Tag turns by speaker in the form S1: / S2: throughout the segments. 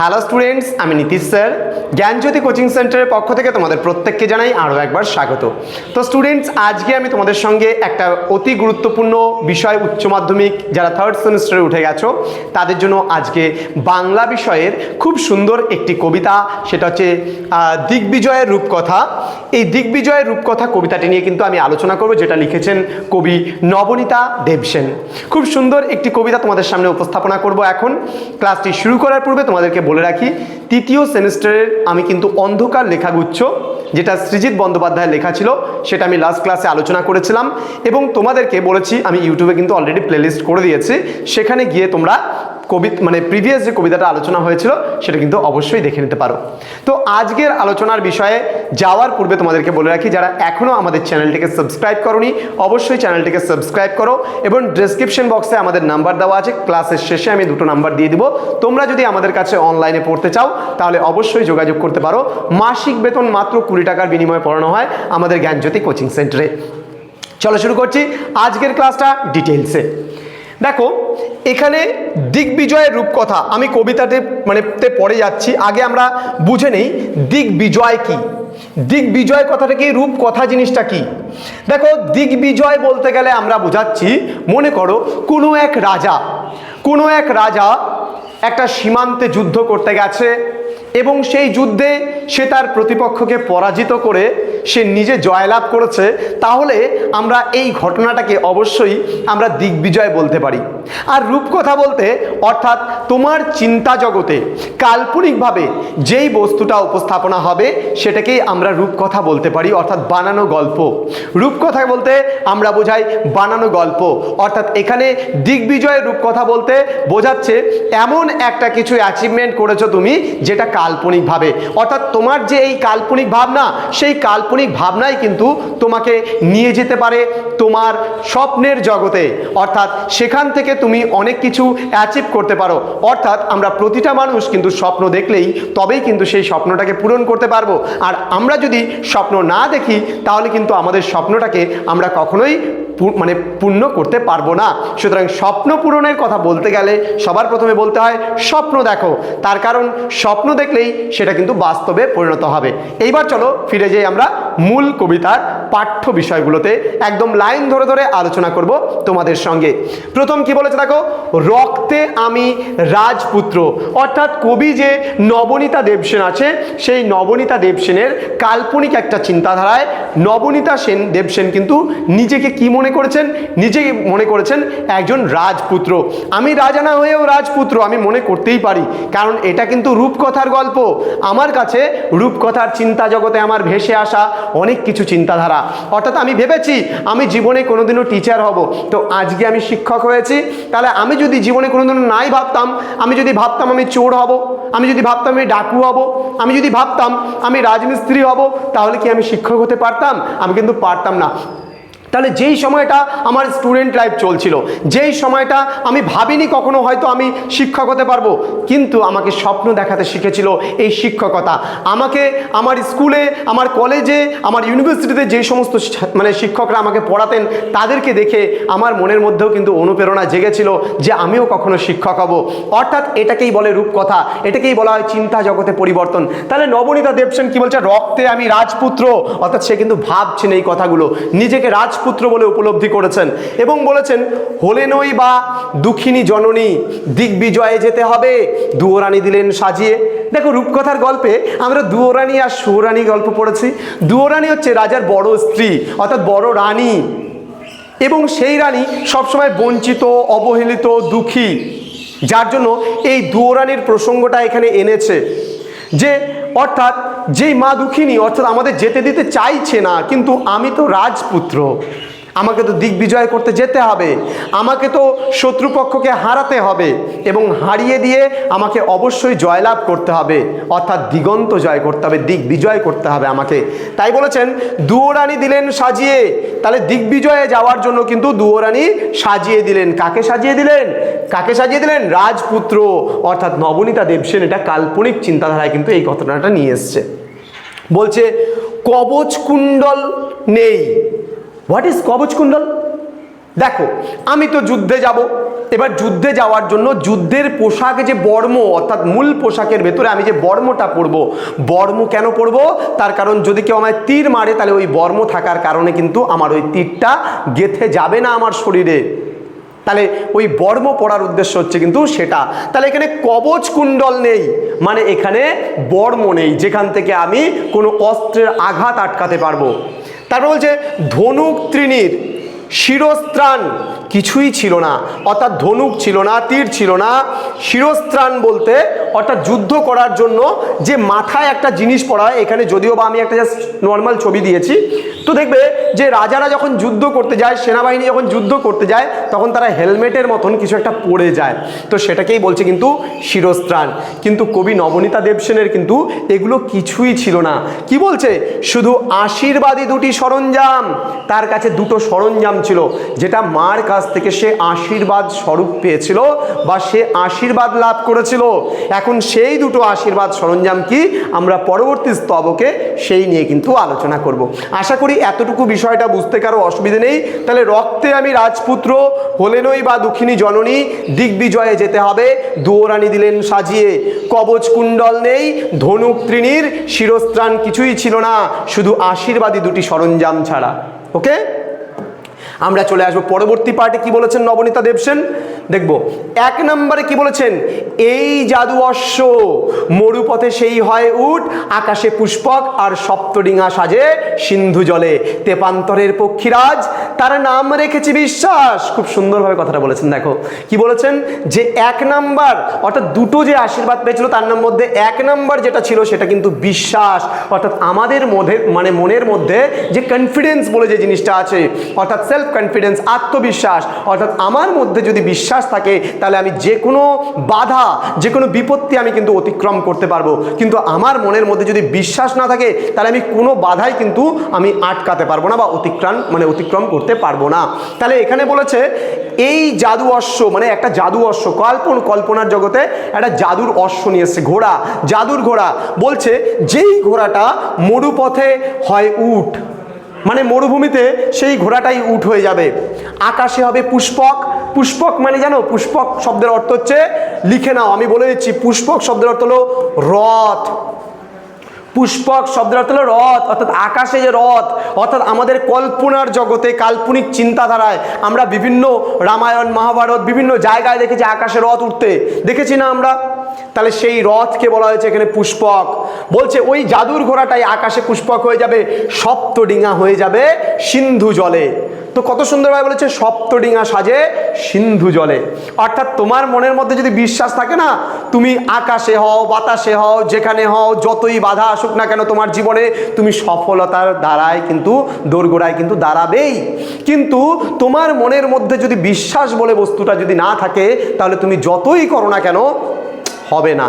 S1: Hello students আমি Nitish sir. জ্ঞানজ্যোতি coaching সেন্টারের পক্ষ থেকে তোমাদের প্রত্যেককে জানাই আরও একবার স্বাগত। তো স্টুডেন্টস আজকে আমি তোমাদের সঙ্গে একটা অতি গুরুত্বপূর্ণ বিষয়, উচ্চ মাধ্যমিক, যারা থার্ড সেমিস্টারে উঠে গেছো, তাদের জন্য আজকে বাংলা বিষয়ের খুব সুন্দর একটি কবিতা, সেটা হচ্ছে দিগ্বিজয়ের রূপকথা। এই দিগ্বিজয়ের রূপকথা কবিতাটি নিয়ে কিন্তু আমি আলোচনা করব, যেটা লিখেছেন কবি নবনীতা দেবসেন। খুব সুন্দর একটি কবিতা তোমাদের সামনে উপস্থাপনা করব এখন। ক্লাসটি শুরু করার পূর্বে তোমাদেরকে বলে রাখি, তৃতীয় সেমিস্টারের আমি কিন্তু অন্ধকার লেখাগুচ্ছ, যেটা সৃজিৎ বন্দ্যোপাধ্যায় লেখা ছিল, সেটা আমি লাস্ট ক্লাসে আলোচনা করেছিলাম। এবং তোমাদেরকে বলেছি, আমি ইউটিউবে কিন্তু অলরেডি প্লেলিস্ট করে দিয়েছি, সেখানে গিয়ে তোমরা কবি মানে প্রিভিয়াস যে কবিতাটা আলোচনা হয়েছিল, সেটা কিন্তু অবশ্যই দেখে নিতে পারো। তো আজকের আলোচনার বিষয়ে যাওয়ার পূর্বে তোমাদেরকে বলে রাখি, যারা এখনও আমাদের চ্যানেলটিকে সাবস্ক্রাইব করনি, অবশ্যই চ্যানেলটিকে সাবস্ক্রাইব করো এবং ডেসক্রিপশন বক্সে আমাদের নাম্বার দেওয়া আছে। ক্লাসের শেষে আমি দুটো নাম্বার দিয়ে দিব। তোমরা যদি আমাদের কাছে অনলাইনে পড়তে চাও, তাহলে অবশ্যই যোগাযোগ করতে পারো। মাসিক বেতন মাত্র কুড়ি টাকার বিনিময়ে পড়ানো হয় আমাদের জ্ঞানজ্যোতি কোচিং সেন্টারে চলো শুরু করছি আজকের ক্লাসটা ডিটেলসে দেখো, এখানে দিগ্বিজয়ের রূপকথা, আমি কবিতাতে মানে তে পড়ে যাচ্ছি, আগে আমরা বুঝে নেই, দিগ্বিজয় কি? দিগ্বিজয় কথাটা কি, রূপকথা জিনিসটা কি? দেখো, দিগ্বিজয় বলতে গেলে আমরা বোঝাচ্ছি, মনে করো, কোনো এক রাজা, কোনো এক রাজা একটা সীমান্তে যুদ্ধ করতে গেছে এবং সেই যুদ্ধে সে তার প্রতিপক্ষকে পরাজিত করে সে নিজে জয়লাভ করেছে, তাহলে আমরা এই ঘটনাটাকে অবশ্যই আমরা দিগ্বিজয় বলতে পারি। আর রূপকথা বলতে অর্থাৎ তোমার চিন্তা জগতে কাল্পনিকভাবে যেই বস্তুটা উপস্থাপনা হবে সেটাকেই আমরা রূপকথা বলতে পারি, অর্থাৎ বানানো গল্প। রূপকথা বলতে আমরা বোঝাই বানানো গল্প। অর্থাৎ এখানে দিগ্বিজয়ের রূপকথা বলতে বোঝাচ্ছে এমন একটা কিছু অ্যাচিভমেন্ট করেছ তুমি যেটা কাল্পনিকভাবে। অর্থাৎ তোমার যে এই কাল্পনিক ভাবনা, সেই কাল্পনিক ভাবনাই কিন্তু তোমাকে নিয়ে যেতে পারে তোমার স্বপ্নের জগতে। অর্থাৎ সেখান থেকে তুমি অনেক কিছু অ্যাচিভ করতে পারো। অর্থাৎ আমরা প্রতিটা মানুষ কিন্তু স্বপ্ন দেখলেই তবেই কিন্তু সেই স্বপ্নটাকে পূরণ করতে পারব। আর আমরা যদি স্বপ্ন না দেখি, তাহলে কিন্তু আমাদের স্বপ্নটাকে আমরা কখনোই মানে পূর্ণ করতে পারব না। সুতরাং স্বপ্ন পূরণের কথা বলতে গেলে সবার প্রথমে বলতে হয়, স্বপ্ন দেখো। তার কারণ স্বপ্ন দেখলেই সেটা কিন্তু বাস্তবে পরিণত হবে। এইবার চলো ফিরে যাই আমরা মূল কবিতার পাঠ্য বিষয়গুলোতে একদম লাইন ধরে ধরে আলোচনা করব তোমাদের সঙ্গে। প্রথম কি বলেছে দেখো? রক্তে আমি রাজপুত্র। অর্থাৎ কবি যে নবনীতা দেবসেন আছে, সেই নবনীতা দেবসেনের কাল্পনিক একটা চিন্তাধারায় নবনীতা সেন দেবসেন কিন্তু নিজেকে কি মনে করেছেন? নিজেকে মনে করেছেন একজন রাজপুত্র। আমি রাজা না হয়েও রাজপুত্র, আমি মনে করতেই পারি। কারণ এটা কিন্তু রূপকথার গল্প। আমার কাছে রূপকথার চিন্তা জগতে আমার ভেসে আসা অনেক কিছু চিন্তাধারা। অর্থাৎ আমি ভেবেছি, আমি জীবনে কোনোদিনও টিচার হব। তো আজকে আমি শিক্ষক হয়েছি, তাহলে আমি যদি জীবনে কোনোদিনও নাই ভাবতাম, আমি যদি ভাবতাম আমি চোর হব, আমি যদি ভাবতাম আমি ডাকু হব, আমি যদি ভাবতাম আমি রাজমিস্ত্রি হব, তাহলে কি আমি শিক্ষক হতে পারতাম? আমি কিন্তু পারতাম না। তাহলে যেই সময়টা আমার স্টুডেন্ট লাইফ চলছিল, যেই সময়টা আমি ভাবিনি কখনো হয়তো আমি শিক্ষক হতে পারব, কিন্তু আমাকে স্বপ্ন দেখাতে শিখেছিল এই শিক্ষকতা। আমাকে আমার স্কুলে, আমার কলেজে আমার ইউনিভার্সিটিতে যে সমস্ত মানে শিক্ষকরা আমাকে পড়াতেন, তাদেরকে দেখে আমার মনের মধ্যেও কিন্তু অনুপ্রেরণা জেগেছিল যে আমিও কখনো শিক্ষক হব। অর্থাৎ এটাকেই বলে রূপকথা, এটাকেই বলা হয় চিন্তা জগতে পরিবর্তন। তাহলে নবনীতা দেবসেন কি বলছে? রক্তে আমি রাজপুত্র। অর্থাৎ সে কিন্তু ভাবছেন এই কথাগুলো। নিজেকে রাজপুত্র বলে উপলব্ধি করেছেন এবং বলেছেন হলেনই বা দুঃখিনী জননী, দিগ্বিজয়ে যেতে হবে। দুয়োরানী দিলেন সাজিয়ে। দেখো, রূপকথার গল্পে আমরা দুয়োরানি আর সুরানী গল্প পড়েছি। দুয়োরানী হচ্ছে রাজার বড় স্ত্রী, অর্থাৎ বড় রানী। এবং সেই রানী সবসময় বঞ্চিত, অবহেলিত, দুঃখী, যার জন্য এই দুয়োরানির প্রসঙ্গটা এখানে এনেছে যে, অর্থাৎ যেই মা দুঃখিনী, অর্থাৎ আমাদের যেতে দিতে চাইছে না, কিন্তু আমি তো রাজপুত্র। আমাকে তো দিগ্বিজয় করতে যেতে হবে। আমাকে তো শত্রুপক্ষকে হারাতে হবে এবং হারিয়ে দিয়ে আমাকে অবশ্যই জয়লাভ করতে হবে। অর্থাৎ দিগন্ত জয় করতে হবে, দিগ্বিজয় করতে হবে আমাকে। তাই বলেছেন দুয়োরানি দিলেন সাজিয়ে। তাহলে দিগ্বিজয়ে যাওয়ার জন্য কিন্তু দুয়োরানি সাজিয়ে দিলেন। কাকে সাজিয়ে দিলেন? কাকে সাজিয়ে দিলেন? রাজপুত্র। অর্থাৎ নবনীতা দেবসেন, এটা কাল্পনিক চিন্তাধারায় কিন্তু এই ঘটনাটা নিয়ে এসছে। বলছে, কবচ কুণ্ডল নেই। হোয়াট ইজ কবচ কুণ্ডল? দেখো, আমি তো যুদ্ধে যাব। এবার যুদ্ধে যাওয়ার জন্য যুদ্ধের পোশাক যে বর্ম, অর্থাৎ মূল পোশাকের ভেতরে আমি যে বর্মটা পরব, বর্ম কেন পরব? তার কারণ যদি কেউ আমায় তীর মারে, তাহলে ওই বর্ম থাকার কারণে কিন্তু আমার ওই তীরটা গেথে যাবে না আমার শরীরে। তাহলে ওই বর্ম পড়ার উদ্দেশ্য হচ্ছে কিন্তু সেটা। তাহলে এখানে কবচ কুণ্ডল নেই মানে এখানে বর্ম নেই, যেখান থেকে আমি কোনো অস্ত্রের আঘাত আটকাতে পারব। তারপর বলছে ধনুক তৃণীর শিরস্ত্রাণ। কিছুই ছিল না। অর্থাৎ ধনুক ছিল না, তীর ছিল না। শিরস্ত্রাণ বলতে, অর্থাৎ যুদ্ধ করার জন্য যে মাথায় একটা জিনিস পড়া হয় এখানে যদিও বা আমি একটা জাস্ট নর্মাল ছবি দিয়েছি। তো দেখবে যে রাজারা যখন যুদ্ধ করতে যায়, সেনাবাহিনী যখন যুদ্ধ করতে যায়, তখন তারা হেলমেটের মতন কিছু একটা পড়ে যায়। তো সেটাকেই বলছে কিন্তু শিরস্ত্রাণ। কিন্তু কবি নবনীতা দেবসেনের কিন্তু এগুলো কিছুই ছিল না। কি বলছে? শুধু আশীর্বাদী দুটি সরঞ্জাম। তার কাছে দুটো সরঞ্জাম ছিল, যেটা মার কাছ থেকে সে আশীর্বাদ স্বরূপ পেয়েছিল বা সে আশীর্বাদ লাভ করেছিল। এখন সেই দুটো আশীর্বাদ সরঞ্জাম কি? আমরা পরবর্তী স্তবকে সেই নিয়ে কিন্তু আলোচনা করব। আশা করি এতটুকু বিষয়টা বুঝতে কারও অসুবিধে নেই। তাহলে রক্তে আমি রাজপুত্র, হলেনই বা দুঃখিনী জননী, দিগ্বিজয়ে যেতে হবে। দুয়োরানি দিলেন সাজিয়ে। কবচ কুণ্ডল নেই, ধনুক তৃণীর, শিরস্ত্রাণ কিছুই ছিল না। শুধু আশীর্বাদী দুটি সরঞ্জাম ছাড়া। ওকে? আমরা চলে আসব পরবর্তী পার্টে। কি বলেছেন নবনীতা দেবসেন? দেখব। এক নম্বরে কি বলেছেন? এই জাদু অশ্ব, মরুপথে সেই হয় উঠ আকাশে পুষ্পক আর সপ্তডিঙা সাজে সিন্ধু জলে। তেপান্তরের পক্ষীরাজ, তার নাম রেখেছি বিশ্বাস। খুব সুন্দরভাবে কথাটা বলেছেন, দেখো। কি বলেছেন? যে এক নাম্বার, অর্থাৎ দুটো যে আশীর্বাদ পেয়েছিল, তার নাম মধ্যে এক নাম্বার যেটা ছিল, সেটা কিন্তু বিশ্বাস। অর্থাৎ আমাদের মধ্যে মানে মনের মধ্যে যে কনফিডেন্স বলে যে জিনিসটা আছে, অর্থাৎ সেলফ কনফিডেন্স আত্মবিশ্বাস, অর্থাৎ আমার মধ্যে যদি বিশ্বাস থাকে, তাহলে আমি যে কোনো বাধা, যে কোনো বিপত্তি আমি কিন্তু অতিক্রম করতে পারব। কিন্তু আমার মনের মধ্যে যদি বিশ্বাস না থাকে, তাহলে আমি কোনো বাধাই কিন্তু আমি আটকাতে পারব না বা অতিক্রম মানে অতিক্রম করতে পারব না। তাহলে এখানে বলেছে, এই জাদু অশ্ব মানে একটা জাদু অশ্ব, কল্পন, কল্পনার জগতে একটা জাদুর অশ্ব নিয়ে এসছে, ঘোড়া, জাদুর ঘোড়া। বলছে, যেই ঘোড়াটা মরুপথে হয় উঠ মানে মরুভূমিতে সেই ঘোড়াটাই উঠ হয়ে যাবে। আকাশে হবে পুষ্পক। পুষ্পক মানে জানো, পুষ্পক শব্দের অর্থ হচ্ছে, লিখে নাও, আমি বলে দিচ্ছি, পুষ্পক শব্দের অর্থ হলো রথ। পুষ্পক শব্দের অর্থ হলো রথ, অর্থাৎ আকাশে যে রথ, অর্থাৎ আমাদের কল্পনার জগতে কাল্পনিক চিন্তাধারায় আমরা বিভিন্ন রামায়ণ, মহাভারত, বিভিন্ন জায়গায় দেখেছি আকাশে রথ উঠতে। দেখেছি না আমরা? তাহলে সেই রথকে বলা হয়েছে এখানে পুষ্পক। বলছে ওই জাদুর ঘোড়াটাই আকাশে পুষ্পক হয়ে যাবে সপ্তডিঙা হয়ে যাবে সিন্ধু জলে। তো কত সুন্দরভাবে বলেছে সপ্তডিঙা সাজে সিন্ধু জলে। অর্থাৎ তোমার মনের মধ্যে যদি বিশ্বাস থাকে না, তুমি আকাশে হও, বাতাসে হও, যেখানে হও, যতই বাধা আসুক না কেন তোমার জীবনে, তুমি সফলতার দ্বারায় কিন্তু, দোরগোড়ায় কিন্তু দাঁড়াবেই। কিন্তু তোমার মনের মধ্যে যদি বিশ্বাস বলে বস্তুটা যদি না থাকে, তাহলে তুমি যতই করো না কেন হবে না।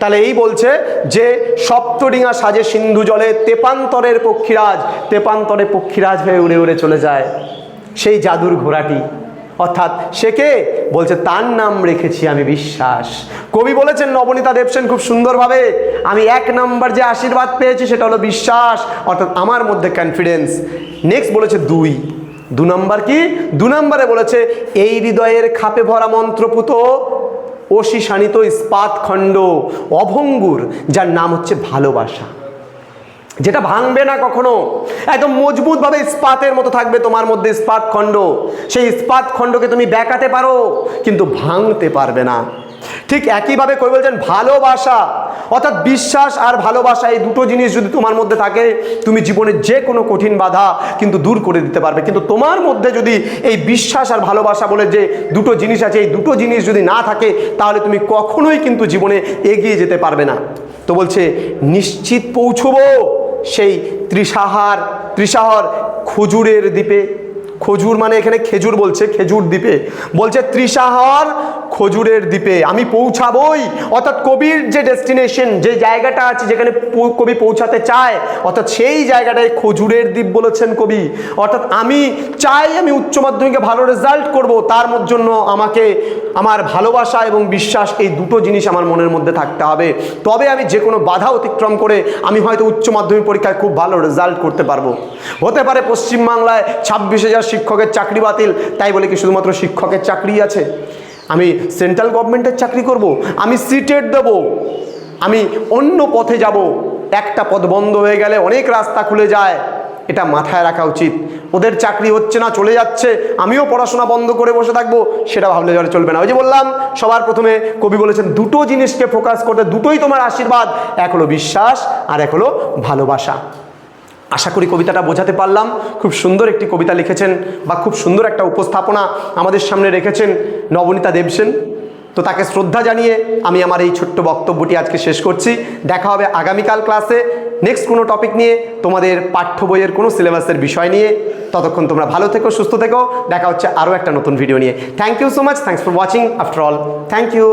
S1: তাহলে এই বলছে যে সপ্তডিঙা সাজে সিন্ধু জলে তেপান্তরের পক্ষীরাজ, তেপান্তরে পক্ষীরাজ হয়ে উড়ে উড়ে চলে যায়। সেই জাদুর ঘোড়াটি। অর্থাৎ সে কে? বলছে, তার নাম রেখেছি আমি বিশ্বাস। কবি বলেছেন, নবনীতা দেবসেন খুব সুন্দরভাবে, আমি এক নাম্বার যে আশীর্বাদ পেয়েছি সেটা হলো বিশ্বাস, অর্থাৎ আমার মধ্যে কনফিডেন্স নেক্সট বলেছে, দুই। দু নম্বর কি? দু নম্বরে বলেছে, এই হৃদয়ের খাপে ভরা মন্ত্রপুত অসি শানিত ইস্পাত খণ্ড অভঙ্গুর, যার নাম হচ্ছে ভালোবাসা। যেটা ভাঙবে না কখনো। একদম মজবুতভাবে ইস্পাতের মতো থাকবে তোমার মধ্যে ইস্পাত খণ্ড। সেই ইস্পাত খণ্ডকে তুমি দেখাতে পারো, কিন্তু ভাঙতে পারবে না। ঠিক একইভাবে কই বলছেন ভালোবাসা। অর্থাৎ বিশ্বাস আর ভালোবাসা এই দুটো জিনিস যদি তোমার মধ্যে থাকে, তুমি জীবনের যে কোনো কঠিন বাধা কিন্তু দূর করে দিতে পারবে। কিন্তু তোমার মধ্যে যদি এই বিশ্বাস আর ভালোবাসা বলে যে দুটো জিনিস আছে, এই দুটো জিনিস যদি না থাকে, তাহলে তুমি কখনোই কিন্তু জীবনে এগিয়ে যেতে পারবে না। তো বলছে, নিশ্চিত পৌঁছবো সেই ত্রিসাহার ত্রিসাহর খুজুরের দ্বীপে। খজুর মানে এখানে খেজুর বলছে, খেজুর দ্বীপে। বলছে ত্রিসাহর খজুরের দ্বীপে, আমি পৌঁছাবই। অর্থাৎ কবির যে ডেস্টিনেশন, যে জায়গাটা আছে যেখানে কবি পৌঁছাতে চায়, অর্থাৎ সেই জায়গাটায় খজুরের দ্বীপ বলেছেন কবি। অর্থাৎ আমি চাই, আমি উচ্চ মাধ্যমিকে ভালো রেজাল্ট করব, তার জন্য আমাকে, আমার ভালোবাসা এবং বিশ্বাস, এই দুটো জিনিস আমার মনের মধ্যে থাকতে হবে। তবে আমি যে কোনো বাধা অতিক্রম করে আমি হয়তো উচ্চ মাধ্যমিক পরীক্ষায় খুব ভালো রেজাল্ট করতে পারব। হতে পারে পশ্চিমবাংলায় ছাব্বিশ হাজার শিক্ষকের চাকরি বাতিল। তাই বলে কি শুধুমাত্র শিক্ষকের চাকরি আছে? আমি সেন্ট্রাল গভর্নমেন্টের চাকরি করব, আমি সিটেট দেব, আমি অন্য পথে যাব। একটা পথ বন্ধ হয়ে গেলে অনেক রাস্তা খুলে যায়। এটা মাথায় রাখা উচিত। ওদের চাকরি হচ্ছে না, চলে যাচ্ছে। আমিও পড়াশোনা বন্ধ করে বসে থাকব, সেটা ভাবলে যারা চলবে না। ওই যে বললাম, সবার প্রথমে কবি বলেছেন, দুটো জিনিসকে ফোকাস করতে দুটোই তোমার আশীর্বাদ, এক হলো বিশ্বাস আর এক হলো ভালোবাসা। আশা করি কবিতাটা বোঝাতে পারলাম। খুব সুন্দর একটি কবিতা লিখেছেন বা খুব সুন্দর একটা উপস্থাপনা আমাদের সামনে রেখেছেন নবনীতা দেবসেন। তো তাকে শ্রদ্ধা জানিয়ে আমি আমার এই ছোট্ট বক্তব্যটি আজকে শেষ করছি। দেখা হবে আগামীকাল ক্লাসে। নেক্সট কোনো টপিক নিয়ে, তোমাদের পাঠ্য বইয়ের কোনো সিলেবাসের বিষয় নিয়ে। ততক্ষণ তোমরা ভালো থেকো, সুস্থ থেকো। দেখা হচ্ছে আরও একটা নতুন ভিডিও নিয়ে। Thank you so much thanks for watching after all thank you